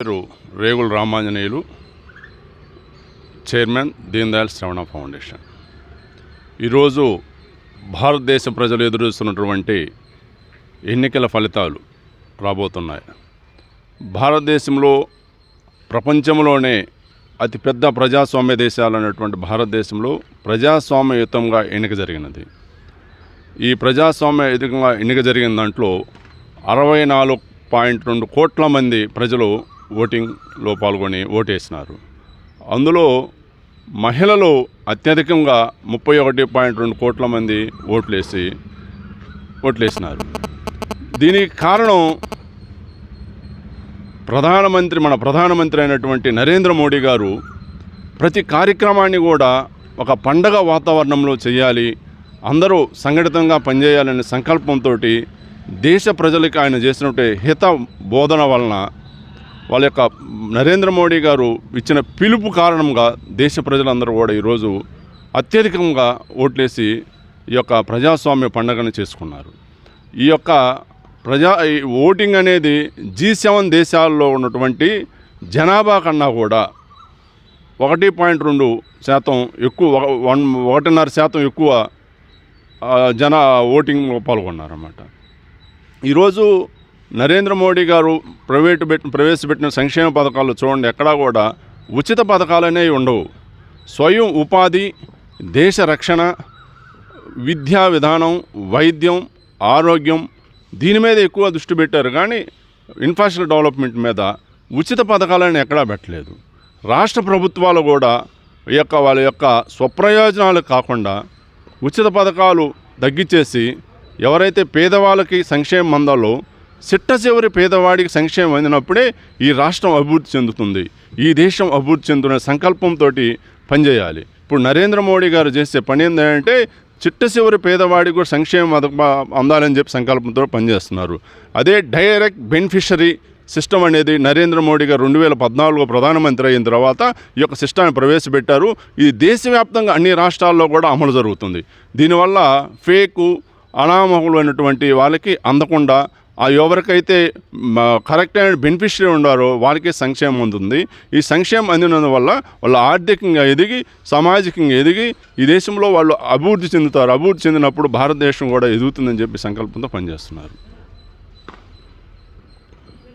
పేరు Regula Ramanjaneyulu chairman Deen Dayal Shravana foundation. ఈరోజు భారతదేశ ప్రజలు ఎదురుస్తున్నటువంటి ఎన్నికల ఫలితాలు రాబోతున్నాయి. భారతదేశంలో ప్రపంచంలోనే అతిపెద్ద ప్రజాస్వామ్య దేశాలు అనేటువంటి భారతదేశంలో ప్రజాస్వామ్యయుతంగా ఎన్నిక జరిగినది. ఈ ప్రజాస్వామ్య ఎన్నిక జరిగిన దాంట్లో అరవై నాలుగు పాయింట్ రెండు కోట్ల మంది ప్రజలు ఓటింగ్లో పాల్గొని ఓటేసినారు. అందులో మహిళలు అత్యధికంగా ముప్పై ఒకటి పాయింట్ రెండు కోట్ల మంది ఓట్లేసి ఓట్లేసినారు. దీనికి కారణం ప్రధానమంత్రి మన ప్రధానమంత్రి అయినటువంటి నరేంద్ర మోడీ గారు ప్రతి కార్యక్రమాన్ని కూడా ఒక పండగ వాతావరణంలో చేయాలి అందరూ సంఘటితంగా పనిచేయాలనే సంకల్పంతో దేశ ప్రజలకు ఆయన చేసినట్టు హిత బోధన వలన వాళ్ళ యొక్క నరేంద్ర మోడీ గారు ఇచ్చిన పిలుపు కారణంగా దేశ ప్రజలందరూ కూడా ఈరోజు అత్యధికంగా ఓట్లేసి ఈ యొక్క ప్రజాస్వామ్య పండుగను చేసుకున్నారు. ఈ యొక్క ప్రజా ఓటింగ్ అనేది జీ సెవెన్ దేశాల్లో ఉన్నటువంటి జనాభా కన్నా కూడా ఒకటి పాయింట్ రెండు శాతం ఎక్కువ వన్ ఒకటిన్నర శాతం ఎక్కువ జనా జన ఓటింగ్లో పాల్గొన్నారన్నమాట. ఈరోజు నరేంద్ర మోడీ గారు ప్రైవేటు పెట్టిన ప్రవేశపెట్టిన సంక్షేమ పథకాలు చూడండి ఎక్కడా కూడా ఉచిత పథకాలు అనేవి ఉండవు. స్వయం ఉపాధి దేశ రక్షణ విద్యా విధానం వైద్యం ఆరోగ్యం దీని మీద ఎక్కువ దృష్టి పెట్టారు. కానీ ఇన్ఫ్రాస్ట్రక్చర్ డెవలప్మెంట్ మీద ఉచిత పథకాలను ఎక్కడా పెట్టలేదు. రాష్ట్ర ప్రభుత్వాలు కూడా ఈ యొక్క వాళ్ళ యొక్క స్వప్రయోజనాలు కాకుండా ఉచిత పథకాలు తగ్గించేసి ఎవరైతే పేదవాళ్ళకి సంక్షేమం అందాలో చిట్ట చివరి పేదవాడికి సంక్షేమం అందినప్పుడే ఈ రాష్ట్రం అభివృద్ధి చెందుతుంది. ఈ దేశం అభివృద్ధి చెందుతున్న సంకల్పంతో పనిచేయాలి. ఇప్పుడు నరేంద్ర మోడీ గారు చేసే పని ఏంటంటే చిట్ట చివరి పేదవాడికి కూడా సంక్షేమం అందాలని చెప్పి సంకల్పంతో పనిచేస్తున్నారు. అదే డైరెక్ట్ బెనిఫిషరీ సిస్టమ్ అనేది నరేంద్ర మోడీ గారు రెండు వేల పద్నాలుగులో ప్రధానమంత్రి అయిన తర్వాత ఈ యొక్క సిస్టమ్ని ప్రవేశపెట్టారు. ఇది దేశవ్యాప్తంగా అన్ని రాష్ట్రాల్లో కూడా అమలు జరుగుతుంది. దీనివల్ల ఫేకు అనామకులైనటువంటి వాళ్ళకి అందకుండా ఎవరికైతే కరెక్ట్ అయిన బెనిఫిషరీ ఉండారో వారికి సంక్షేమం అందుతుంది ఈ సంక్షేమం అందినందువల్ల వాళ్ళు ఆర్థికంగా ఎదిగి సామాజికంగా ఎదిగి ఈ దేశంలో వాళ్ళు అభివృద్ధి చెందుతారు. అభివృద్ధి చెందినప్పుడు భారతదేశం కూడా ఎదుగుతుందని చెప్పి సంకల్పంతో పనిచేస్తున్నారు.